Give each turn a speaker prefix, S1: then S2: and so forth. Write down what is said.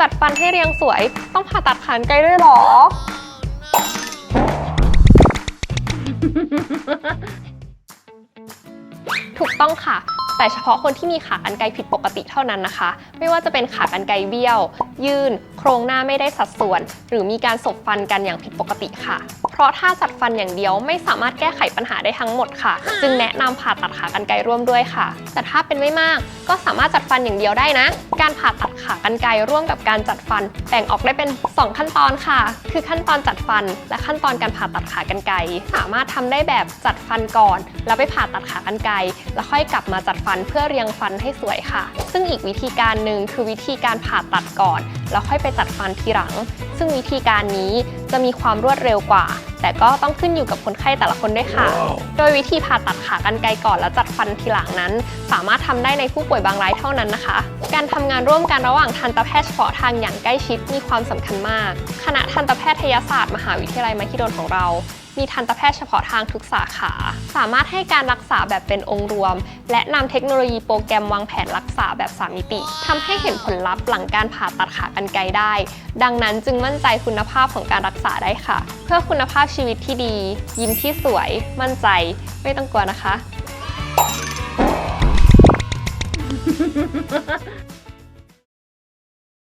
S1: จัดฟันให้เรียงสวย ต้องผ่าตัดขานไกลด้วยหรอ ถูกต้องค่ะ แต่เฉพาะคนที่มีขากรรไกรผิดปกติเท่านั้นนะคะ ไม่ว่าจะเป็นขากรรไกรเบี้ยว ยื่นโครงหน้าไม่ได้สัดส่วน หรือมีการสบฟันกันอย่างผิดปกติค่ะ เพราะถ้าจัดฟันอย่างเดียวไม่สามารถแก้ไขปัญหาได้ทั้งหมดค่ะ จึงแนะนำผ่าตัดขากรรไกรร่วมด้วยค่ะ แต่ถ้าเป็นไม่มากก็สามารถจัดฟันอย่างเดียวได้นะการผ่าตัดขากรรไกรร่วมกับการจัดฟันแบ่งออกได้เป็น 2 ขั้นตอนค่ะ คือขั้นตอนจัดฟัน และขั้นตอนการผ่าตัดขากรรไกรสามารถทำได้แบบจัดฟันก่อน แล้วไปผ่าตัดขากรรไกรแล้วค่อยกลับมาจัดฟันเพื่อเรียงฟันให้สวยค่ะ ซึ่งอีกวิธีการหนึ่งคือวิธีการผ่าตัดก่อน แล้วค่อยไปจัดฟันทีหลัง ซึ่งวิธีการนี้จะมีความรวดเร็วกว่า แต่ก็ต้องขึ้นอยู่กับคนไข้แต่ละคนด้วยค่ะ โดยวิธีผ่าตัดขากรรไกรก่อนแล้วจัดฟันทีหลังนั้น สามารถทำได้ในผู้ป่วยบางรายเท่านั้นนะคะ การทำงานร่วมกันระหว่างทันตแพทย์เฉพาะทางอย่างใกล้ชิดมีความสำคัญมาก คณะทันตแพทยศาสตร์มหาวิทยาลัยมหิดลของเรา มีทันตแพทย์เฉพาะทางทุกสาขา สามารถให้การรักษาแบบเป็นองค์รวม และนำเทคโนโลยีโปรแกรมวางแผนรักษาแบบสามมิติทำให้เห็นผลลัพธ์หลังการผ่าตัดขากรรไกรได้ ดังนั้นจึงมั่นใจคุณภาพของการรักษาได้ค่ะ เพื่อคุณภาพชีวิตที่ดี ยิ้มที่สวย มั่นใจ ไม่ต้องกลัวนะคะ